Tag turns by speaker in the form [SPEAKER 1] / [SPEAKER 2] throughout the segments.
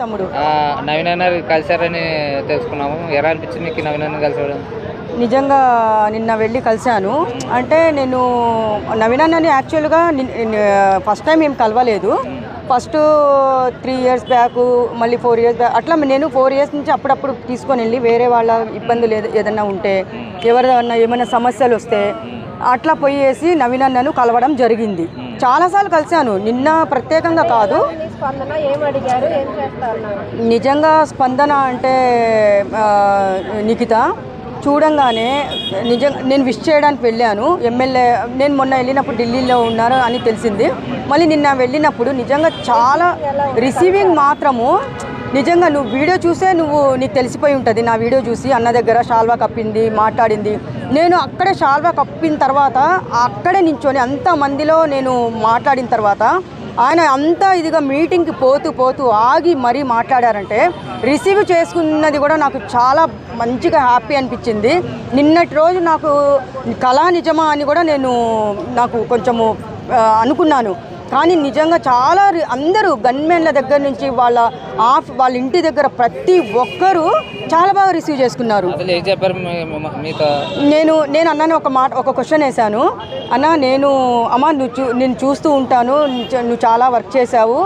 [SPEAKER 1] తమ్ముడు?
[SPEAKER 2] నవీన్ అన్న కలిశారని తెలుసుకున్నాము. ఎలా అనిపించింది మీకు నవీన్ అన్న కలిసాడు
[SPEAKER 1] నిజంగా నిన్న వెళ్ళి కలిశాను. అంటే నేను నవీన్ అన్నని యాక్చువల్గా ఫస్ట్ టైం ఏం కలవలేదు. ఫస్ట్ త్రీ ఇయర్స్ బ్యాక్ మళ్ళీ ఫోర్ ఇయర్స్ బ్యాక్ అట్లా నేను ఫోర్ ఇయర్స్ నుంచి అప్పుడప్పుడు తీసుకొని వెళ్ళి వేరే వాళ్ళ ఇబ్బందులు ఏద- ఏదైనా ఉంటే ఎవరిదన్నా ఏమైనా సమస్యలు వస్తే అట్లా పోయేసి నవీన్ అన్నను కలవడం జరిగింది. చాలాసార్లు కలిశాను. నిన్న ప్రత్యేకంగా కాదు.
[SPEAKER 3] స్పందన ఏం అడిగారు? ఏం చేస్తారు
[SPEAKER 1] నిజంగా స్పందన అంటే నిఖిత చూడంగానే నిజంగా నేను విష్ చేయడానికి వెళ్ళాను. ఎమ్మెల్యే నేను మొన్న వెళ్ళినప్పుడు ఢిల్లీలో ఉన్నారు అని తెలిసింది. మళ్ళీ నిన్న వెళ్ళినప్పుడు నిజంగా చాలా రిసీవింగ్ మాత్రము నిజంగా నువ్వు వీడియో చూసే నువ్వు నీకు తెలిసిపోయి ఉంటుంది. నా వీడియో చూసి అన్న దగ్గర షాల్వా కప్పింది మాట్లాడింది. నేను అక్కడే షాల్వా కప్పిన తర్వాత అక్కడే నించొని అంత మందిలో నేను మాట్లాడిన తర్వాత ఆయన అంతా ఇదిగా మీటింగ్కి పోతూ పోతూ ఆగి మరీ మాట్లాడారంటే రిసీవ్ చేసుకున్నది కూడా నాకు చాలా మంచిగా హ్యాపీ అనిపించింది. నిన్నటి రోజు నాకు కళా నిజమా అని కూడా నేను నాకు కొంచెము అనుకున్నాను. కానీ నిజంగా చాలా రి- అందరూ గన్మెన్ల దగ్గర నుంచి వాళ్ళ ఆఫ్ వాళ్ళ ఇంటి దగ్గర ప్రతి ఒక్కరూ చాలా బాగా రిసీవ్ చేసుకున్నారు. నేను నేను అన్నాను ఒక మాట ఒక క్వశ్చన్ వేశాను. అన్న నేను అమ్మ నువ్వు చూ నేను చూస్తూ ఉంటాను నువ్వు చాలా వర్క్ చేశావు.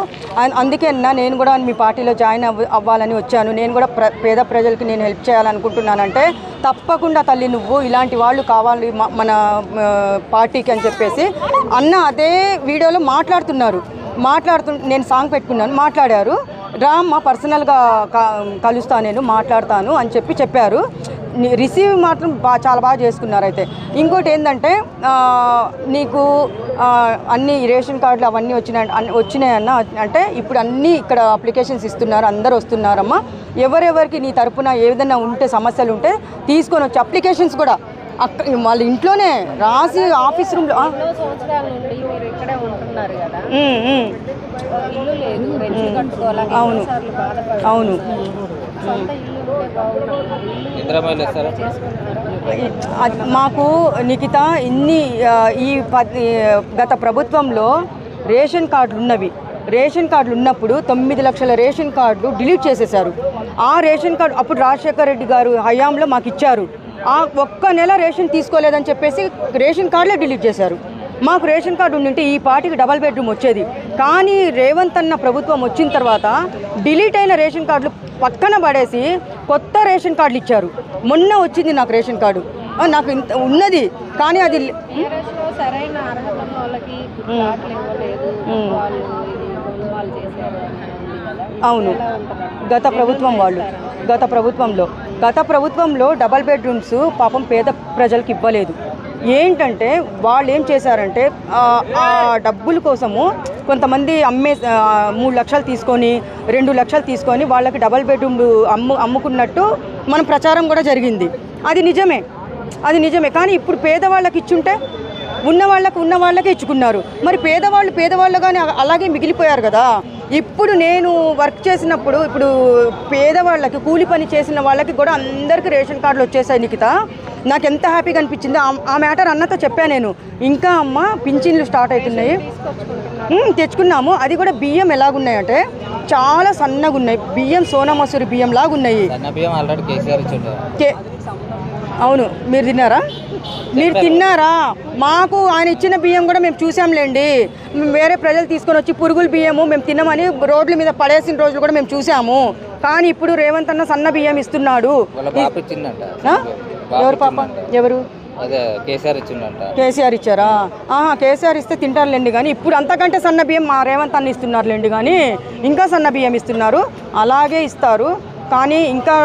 [SPEAKER 1] అందుకే అన్న నేను కూడా మీ పార్టీలో జాయిన్ అవ్వ అవ్వాలని వచ్చాను. నేను కూడా ప్ర పేద ప్రజలకి నేను హెల్ప్ చేయాలనుకుంటున్నానంటే తప్పకుండా తల్లి నువ్వు ఇలాంటి వాళ్ళు కావాలి మన పార్టీకి అని చెప్పేసి అన్న అదే వీడియోలో మాట్లాడుతున్నారు. మాట్లాడుతు నేను సాంగ్ పెట్టుకున్నాను. మాట్లాడారు. రామ్మ పర్సనల్గా క- కలుస్తా నేను మాట్లాడతాను అని చెప్పి చెప్పారు. రిసీవ్ మాత్రం బా చాలా బాగా చేసుకున్నారు అయితే. ఇంకోటి ఏంటంటే నీకు అన్ని రేషన్ కార్డులు అవన్నీ వచ్చినాయి వచ్చినాయన్న అంటే ఇప్పుడు అన్నీ ఇక్కడ అప్లికేషన్స్ ఇస్తున్నారు అందరు వస్తున్నారమ్మా. ఎవరెవరికి నీ తరపున ఏదైనా ఉంటే సమస్యలు ఉంటే తీసుకొని వచ్చి అప్లికేషన్స్ కూడా అక్క వాళ్ళ ఇంట్లోనే రాసి ఆఫీస్ రూమ్లో అవును. అవును. మాకు నిఖిత ఇన్ని ఆ, ఈ ప- ఈ గత ప్రభుత్వంలో రేషన్ కార్డులు ఉన్నవి. రేషన్ కార్డులు ఉన్నప్పుడు తొమ్మిది లక్షల రేషన్ కార్డులు డిలీట్ చేసేశారు. ఆ రేషన్ కార్డు అప్పుడు రాజశేఖర రెడ్డి గారు హయాంలో మాకు ఇచ్చారు. ఆ ఒక్క నెల రేషన్ తీసుకోలేదని చెప్పేసి రేషన్ కార్డులే డిలీట్ చేశారు. మాకు రేషన్ కార్డు ఉండింటే ఈ పార్టీకి డబల్ బెడ్రూమ్ వచ్చేది. కానీ రేవంత్ అన్న ప్రభుత్వం వచ్చిన తర్వాత డిలీట్ అయిన రేషన్ కార్డులు పక్కన పడేసి కొత్త రేషన్ కార్డులు ఇచ్చారు. మొన్న వచ్చింది నాకు రేషన్ కార్డు. నాకు ఇంత ఉన్నది. కానీ అది అవును. గత ప్రభుత్వం వాళ్ళు. గత ప్రభుత్వంలో. గత ప్రభుత్వంలో డబల్ బెడ్రూమ్స్ పాపం పేద ప్రజలకు ఇవ్వలేదు. ఏంటంటే వాళ్ళు ఏం చేశారంటే ఆ, డబ్బుల కోసము కొంతమంది అమ్మే మూడు లక్షలు తీసుకొని రెండు లక్షలు తీసుకొని వాళ్ళకి డబల్ బెడ్రూమ్లు అమ్ము అమ్ముకున్నట్టు మన ప్రచారం కూడా జరిగింది. అది నిజమే. అది నిజమే. కానీ ఇప్పుడు పేదవాళ్ళకి ఇచ్చుంటే ఉన్న వాళ్ళకి ఉన్న వాళ్ళకే ఇచ్చుకున్నారు. మరి పేదవాళ్ళు పేదవాళ్ళుగానే అలాగే మిగిలిపోయారు కదా. ఇప్పుడు నేను వర్క్ చేసినప్పుడు ఇప్పుడు పేదవాళ్ళకి కూలి పని చేసిన వాళ్ళకి కూడా అందరికీ రేషన్ కార్డులు వచ్చేసాయి నిఖిత. నాకు ఎంత హ్యాపీగా అనిపించిందో ఆ- మ్యాటర్ అన్నతో చెప్పాను నేను. ఇంకా అమ్మ పింఛన్లు స్టార్ట్ అవుతున్నాయి. తెచ్చుకున్నాము. అది కూడా బియ్యం ఎలాగున్నాయంటే చాలా సన్నగా ఉన్నాయి బియ్యం సోనా మసూరి బియ్యం లాగా ఉన్నాయి అవును మీరు తిన్నారా? మీరు తిన్నారా? మాకు ఆయన ఇచ్చిన బియ్యం కూడా మేము చూసాంలేండి. వేరే ప్రజలు తీసుకొని వచ్చి పురుగుల బియ్యము మేము తిన్నామని రోడ్ల మీద పడేసిన రోజులు కూడా మేము చూసాము. కానీ ఇప్పుడు రేవంత్ అన్న సన్న బియ్యం ఇస్తున్నాడు? ఎవరు పాప? ఎవరు?
[SPEAKER 2] కేసీఆర్
[SPEAKER 1] ఇచ్చారా? ఆహా కేసీఆర్ ఇస్తే తింటారులేండి కానీ ఇప్పుడు అంతకంటే సన్న బియ్యం మా రేవంత్ అన్న ఇస్తున్నారులేండి కానీ ఇంకా సన్న బియ్యం ఇస్తున్నారు. అలాగే ఇస్తారు. కానీ ఇంకా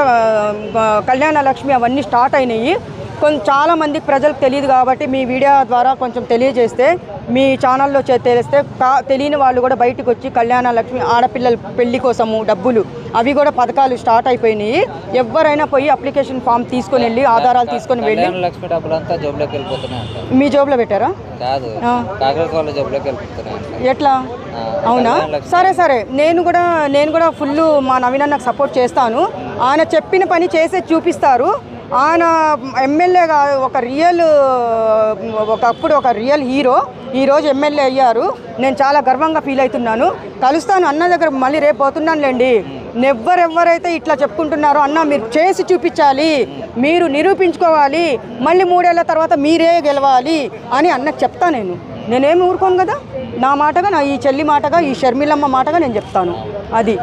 [SPEAKER 1] కళ్యాణ లక్ష్మి అవన్నీ స్టార్ట్ అయినాయి. కొంచెం చాలా మందికి ప్రజలకు తెలియదు కాబట్టి మీ వీడియో ద్వారా కొంచెం తెలియజేస్తే మీ ఛానల్లో చే- తెలిస్తే తెలియని వాళ్ళు కూడా బయటకు వచ్చి కళ్యాణ లక్ష్మి ఆడపిల్లల పెళ్ళి కోసము డబ్బులు అవి కూడా పథకాలు స్టార్ట్ అయిపోయినాయి. ఎవరైనా పోయి అప్లికేషన్ ఫామ్ తీసుకొని వెళ్ళి ఆధారాలు తీసుకొని వెళ్ళి
[SPEAKER 2] కళ్యాణ లక్ష్మి డబ్బులంతా జోబులోకి వెళ్ళిపోతున్నాయి అంట.
[SPEAKER 1] మీ జోబులో పెట్టారా?
[SPEAKER 2] కాదు. జోబులోకి వెళ్ళిపోతున్నాయి
[SPEAKER 1] ఎట్లా? అవునా? సరే సరే. నేను కూడా నేను కూడా ఫుల్ మా నవీన్ అన్నకు సపోర్ట్ చేస్తాను. ఆయన చెప్పిన పని చేసే చూపిస్తారు. ఆయన ఎమ్మెల్యేగా ఒక రియల్ ఒకప్పుడు ఒక రియల్ హీరో ఈరోజు ఎమ్మెల్యే అయ్యారు. నేను చాలా గర్వంగా ఫీల్ అవుతున్నాను. కలుస్తాను అన్న దగ్గర మళ్ళీ రేపు పోతున్నానులేండి. ఎవరెవరైతే ఇట్లా చెప్పుకుంటున్నారో అన్న మీరు చేసి చూపించాలి. మీరు నిరూపించుకోవాలి. మళ్ళీ మూడేళ్ళ తర్వాత మీరే గెలవాలి అని అన్నకు చెప్తా నేను. నేనేమి ఊరుకోను కదా? నా మాటగా నా ఈ చెల్లి మాటగా ఈ షర్మిలమ్మ మాటగా నేను చెప్తాను. అది.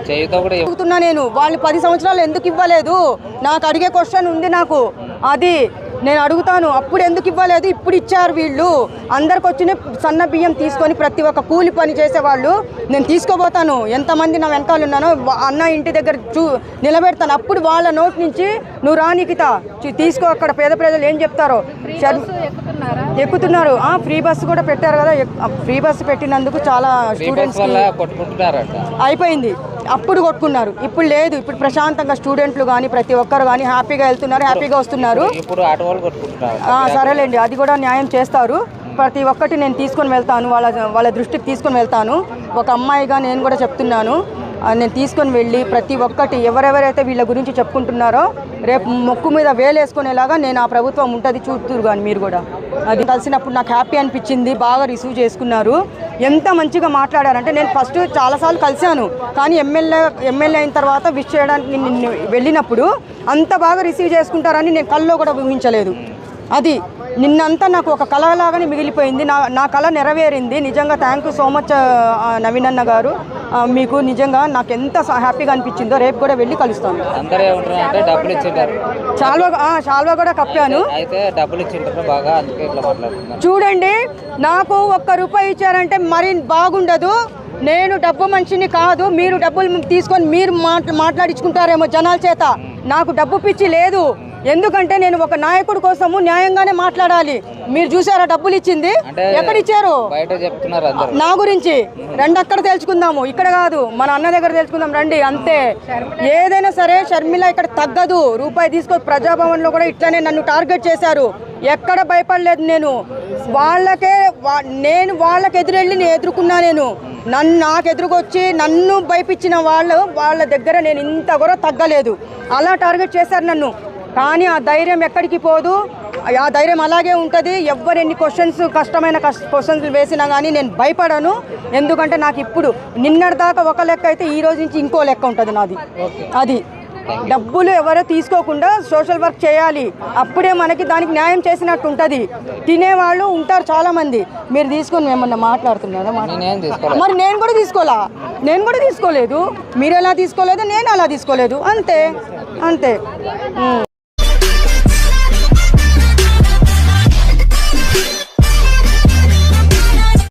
[SPEAKER 1] అడుగుతున్నా నేను వాళ్ళు పది సంవత్సరాలు ఎందుకు ఇవ్వలేదు? నాకు అడిగే క్వశ్చన్ ఉంది నాకు. అది నేను అడుగుతాను అప్పుడు ఎందుకు ఇవ్వలేదు? ఇప్పుడు ఇచ్చారు వీళ్ళు. అందరికి వచ్చిన సన్న బియ్యం తీసుకొని ప్రతి ఒక్క కూలి పని చేసేవాళ్ళు. నేను తీసుకోబోతాను ఎంతమంది నా వెనకాల ఉన్నానో అన్న ఇంటి దగ్గర చూ నిలబెడతాను. అప్పుడు వాళ్ళ నోటి నుంచి నువ్వు రానికిత తీసుకో అక్కడ పేద ప్రజలు ఏం చెప్తారో?
[SPEAKER 3] ఎక్కుతున్నారా?
[SPEAKER 1] ఎక్కుతున్నారు. ఆ, ఫ్రీ బస్సు కూడా పెట్టారు కదా. ఫ్రీ బస్సు పెట్టినందుకు చాలా స్టూడెంట్స్ అయిపోయింది. అప్పుడు కొట్టుకున్నారు. ఇప్పుడు లేదు. ఇప్పుడు ప్రశాంతంగా స్టూడెంట్లు కానీ ప్రతి ఒక్కరు కానీ హ్యాపీగా వెళ్తున్నారు హ్యాపీగా వస్తున్నారు. సరేలేండి. అది కూడా న్యాయం చేస్తారు. ప్రతి ఒక్కటి నేను తీసుకొని వెళ్తాను. వాళ్ళ వాళ్ళ దృష్టికి తీసుకొని వెళ్తాను. ఒక అమ్మాయిగా నేను కూడా చెప్తున్నాను. నేను తీసుకొని వెళ్ళి ప్రతి ఒక్కటి ఎవరెవరైతే వీళ్ళ గురించి చెప్పుకుంటున్నారో రేపు మొక్కు మీద వేలేసుకునేలాగా నేను ఆ ప్రభుత్వం ఉంటుంది చూస్తురు కానీ మీరు కూడా. అది కలిసినప్పుడు నాకు హ్యాపీ అనిపించింది బాగా రిసీవ్ చేసుకున్నారు. ఎంత మంచిగా మాట్లాడారంటే నేను ఫస్ట్ చాలాసార్లు కలిశాను. కానీ ఎమ్మెల్యే ఎమ్మెల్యే అయిన తర్వాత విష్ చేయడానికి నిన్ను వెళ్ళినప్పుడు అంత బాగా రిసీవ్ చేసుకుంటారని నేను కల్లో కూడా ఊహించలేదు. అది నిన్నంతా నాకు ఒక కళలాగానే మిగిలిపోయింది. నా నా కళ నెరవేరింది. నిజంగా thank you so much Naveen అన్న గారు. మీకు నిజంగా నాకు ఎంత హ్యాపీగా అనిపించిందో రేపు కూడా వెళ్ళి కలుస్తాను. చాల్వా కూడా కప్పాను. చూడండి నాకు ఒక్క రూపాయి ఇచ్చారంటే మరి బాగుండదు. నేను డబ్బు మనిషిని కాదు మీరు డబ్బులు తీసుకొని మీరు మాట్లా మాట్లాడించుకుంటారేమో జనాల చేత. నాకు డబ్బు పిచ్చి లేదు. ఎందుకంటే నేను ఒక నాయకుడి కోసము న్యాయంగానే మాట్లాడాలి. మీరు చూసారా డబ్బులు ఇచ్చింది?
[SPEAKER 2] అంటే
[SPEAKER 1] ఎక్కడ ఇచ్చారు
[SPEAKER 2] బయట చెప్తున్నారు అందరు.
[SPEAKER 1] నా గురించి. రండి అక్కడ తెలుసుకుందాము ఇక్కడ కాదు. మన అన్న దగ్గర తెలుసుకుందాం రండి. అంతే. ఏదైనా సరే షర్మిల ఇక్కడ తగ్గదు. రూపాయి తీసుకో ప్రజాభవన్లో కూడా ఇట్లానే నన్ను టార్గెట్ చేశారు. ఎక్కడ భయపడలేదు నేను. వాళ్ళకే నేను వాళ్ళకి ఎదురెళ్ళి నేను ఎదుర్కొన్నా నేను. నన్ను నాకు ఎదురుకొచ్చి నన్ను భయపించిన వాళ్ళు వాళ్ళ దగ్గర నేను ఇంత కూడా తగ్గలేదు. అలా టార్గెట్ చేశారు నన్ను. కానీ ఆ ధైర్యం ఎక్కడికి పోదు. ఆ ధైర్యం అలాగే ఉంటుంది. ఎవరు ఎన్ని క్వశ్చన్స్ కష్టమైన క్వశ్చన్స్ వేసినా కానీ నేను భయపడను. ఎందుకంటే నాకు ఇప్పుడు నిన్నటి దాకా ఒక లెక్క అయితే ఈ రోజు నుంచి ఇంకో లెక్క ఉంటుంది నాది. అది డబ్బులు ఎవరో తీసుకోకుండా సోషల్ వర్క్ చేయాలి. అప్పుడే మనకి దానికి న్యాయం చేసినట్టు ఉంటుంది. తినేవాళ్ళు ఉంటారు చాలా మంది మీరు తీసుకొని ఏమన్నా మాట్లాడుతున్నారా? మరి నేను కూడా తీసుకోలా? నేను కూడా తీసుకోలేదు. మీరు ఎలా తీసుకోలేదు? నేను అలా తీసుకోలేదు. అంతే. అంతే.